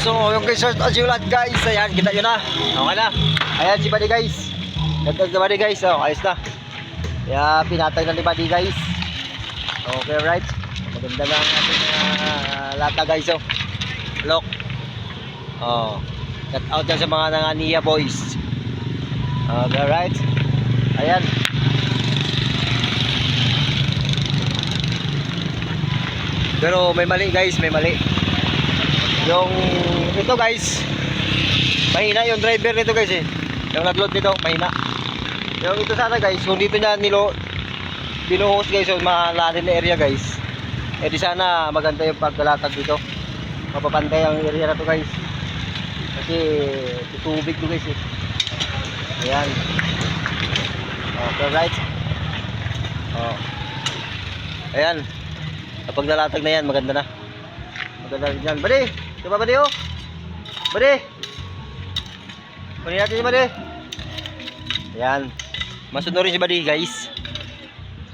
So, yung guys, as you lahat guys, ayan, kita nyo na. Okay na. Ayan si Buddy guys. Ganda si Buddy guys, oh, ayos na. Kaya pinatay na ni Buddy guys. Okay, right. Maganda na ang ating uh, lata guys, oh. Look. Oh. Cut out yan sa mga nanganiya boys. Okay, right. Ayan. Pero may mali guys, may mali. Yung ito guys, mahina yung driver nito guys eh. Yung nag-load nito, mahina. Yung ito sana guys, kung dito niya nilo binuhos guys yung malalim na area guys. Eh di sana maganda yung pagkalatag dito. Mapapantay ang area na to guys. Kasi tubig to guys eh. Ayan. Okay, right. Oh. Ayan. Kapag na yan, maganda na. Maganda rin yan. Bade! Ito ba, Bade, oh? Bade! Kunin natin si Bade. Ayan. Masunod rin si Bade, guys.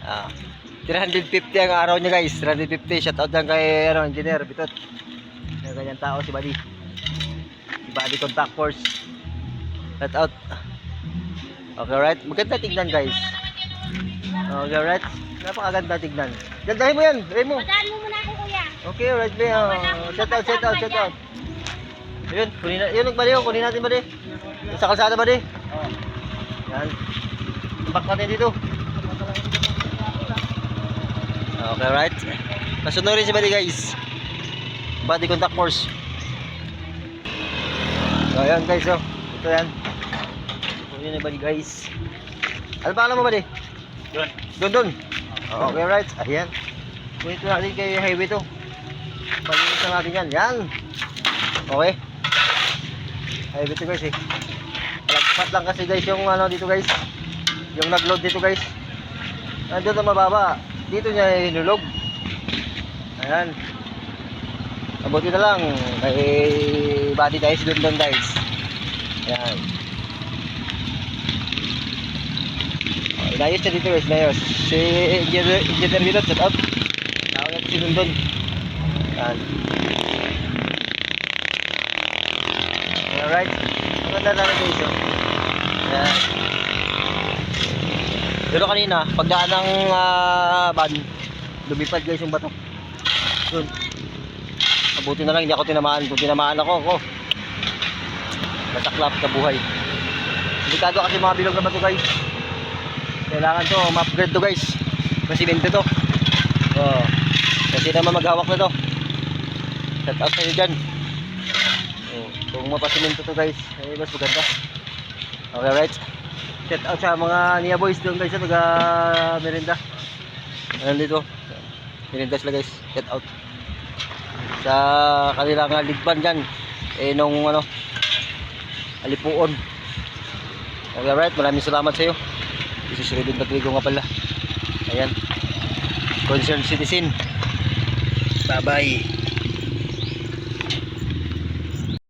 Ah. 350 ang araw niya, guys. 350. Shout out lang kay, ano, engineer, Bitot. Yung ganyan tao si Bade. Si Bade Contact Force. Shout out. Okay, right? Maganda tignan, guys. Okay, right? Napakaganda tignan. Gandahin mo yan, Remo. Padaan mo muna. Okay, right, be. Oh. Set out, set out, set out. Yun, kunin na, yun, bali, kunin natin, bali. Sa kalsada, bali. Yan. Imbak natin dito. Okay, right. Nasunod rin si bali, guys. Body contact force. So, ayan, guys, oh. Ito yan. Kunin na, bali, guys. Ano pangalan mo, bali? Yun. Doon, doon. Okay, right. Ayan. Kunin ito natin kay highway to. Palinis na natin yan. Yan. Okay. Highway to guys eh. Palagpat lang kasi guys yung ano dito guys. Yung nag-load dito guys. Nandun na mababa. Dito niya hinulog. Ayan. Mabuti na lang. Kay body guys doon doon guys. Ayan. Inayos siya dito guys, inayos. Si Engineer, Wilot, shout out. Tawag natin si Lundon. Yan. Alright. Maganda na rin oh. Yan. Pero kanina, pagdaan ng ah, van, lumipad guys yung bato. Yun. Mabuti na lang, hindi ako tinamaan. Kung tinamaan ako, ako. Masaklap na buhay. Delikado kasi mga bilog na bato guys. Kailangan to, ma-upgrade to guys. Kasi simento to. Oh. Kasi naman maghawak na to. Set out sa'yo dyan. Oh. Kung mapasimento to guys, ay mas maganda. Okay, right? Set out sa mga niya boys doon guys taga merenda. Ayan dito. Merenda sila guys. Set out. Sa kanilang uh, ligban dyan. Eh nung ano, alipuon. Okay, right? Maraming salamat sa iyo. This is Ruben Patrigo nga pala. Ayan. Concerned citizen. Bye-bye.